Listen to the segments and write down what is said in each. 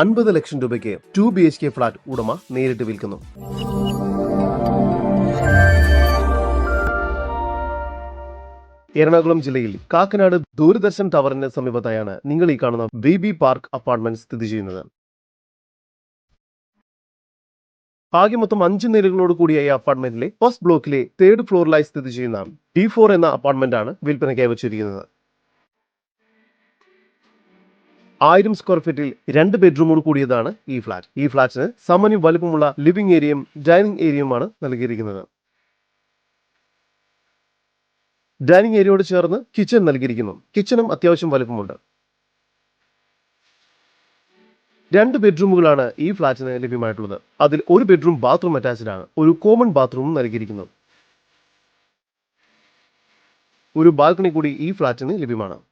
അൻപത് ലക്ഷം രൂപയ്ക്ക് two B H K flat ഉടമ നേരിട്ട് വിൽക്കുന്നു. എറണാകുളം ജില്ലയിൽ കാക്കനാട് ദൂരദർശൻ ടവറിന് സമീപത്തായാണ് നിങ്ങൾ ഈ കാണുന്ന ബി ബി പാർക്ക് അപ്പാർട്ട്മെന്റ് സ്ഥിതി ചെയ്യുന്നത്. ആകെ മൊത്തം അഞ്ച് നിലകളോട് കൂടിയ ഈ അപ്പാർട്ട്മെന്റിലെ ഫസ്റ്റ് ബ്ലോക്കിലെ തേർഡ് ഫ്ലോറിലായി സ്ഥിതി ചെയ്യുന്ന ഡി ഫോർ എന്ന അപ്പാർട്ട്മെന്റ് ആണ് വിൽപ്പനയ്ക്കായി വെച്ചിരിക്കുന്നത്. ആയിരം സ്ക്വയർ ഫീറ്റിൽ രണ്ട് ബെഡ്റൂമോട് കൂടിയതാണ് ഈ ഫ്ലാറ്റ് ഈ ഫ്ലാറ്റിന് സാമാന്യം വലുപ്പമുള്ള ലിവിംഗ് ഏരിയയും ഡൈനിങ് ഏരിയയുമാണ് നൽകിയിരിക്കുന്നത്. ഡൈനിങ് ഏരിയയോട് ചേർന്ന് കിച്ചൺ നൽകിയിരിക്കുന്നു. കിച്ചണും അത്യാവശ്യം വലുപ്പമുണ്ട്. രണ്ട് ബെഡ്റൂമുകളാണ് ഈ ഫ്ലാറ്റിന് ലഭ്യമായിട്ടുള്ളത്. അതിൽ ഒരു ബെഡ്റൂം ബാത്റൂം അറ്റാച്ച്ഡ് ആണ്. ഒരു കോമൺ ബാത്റൂമും നൽകിയിരിക്കുന്നു. ഒരു ബാൽക്കണി കൂടി ഈ ഫ്ലാറ്റിന് ലഭ്യമാണ്.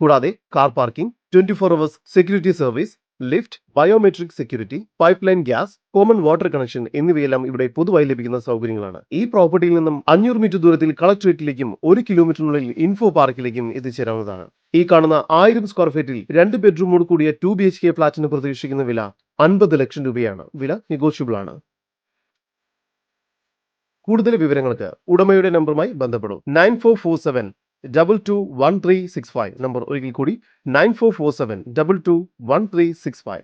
കൂടാതെ car parking twenty four hours security service lift biometric security pipe line gas common water connection എന്നിവയെല്ലാം ഇവിടെ പൊതുവായി ലഭിക്കുന്ന സൗകര്യങ്ങളാണ്. ഈ പ്രോപ്പർട്ടിയിൽ നിന്നും അഞ്ഞൂറ് മീറ്റർ ദൂരത്തിൽ കളക്ട്രേറ്റിലേക്കും ഒരു കിലോമീറ്ററിനുള്ളിൽ ഇൻഫോ പാർക്കിലേക്കും എത്തിച്ചേരാവുന്നതാണ്. ഈ കാണുന്ന ആയിരം സ്ക്വയർ ഫീറ്റിൽ രണ്ട് ബെഡ്റൂമോട് കൂടിയ ടു ബി എച്ച് കെ ഫ്ളാറ്റിന് പ്രതീക്ഷിക്കുന്ന വില അൻപത് ലക്ഷം രൂപയാണ്. വില നെഗോഷ്യബിൾ ആണ്. കൂടുതൽ വിവരങ്ങൾക്ക് ഉടമയുടെ നമ്പറുമായി ബന്ധപ്പെടും. Nine four four seven double two one three six five number ഒരിക്കൽ കൂടി nine four four seven double two one three six five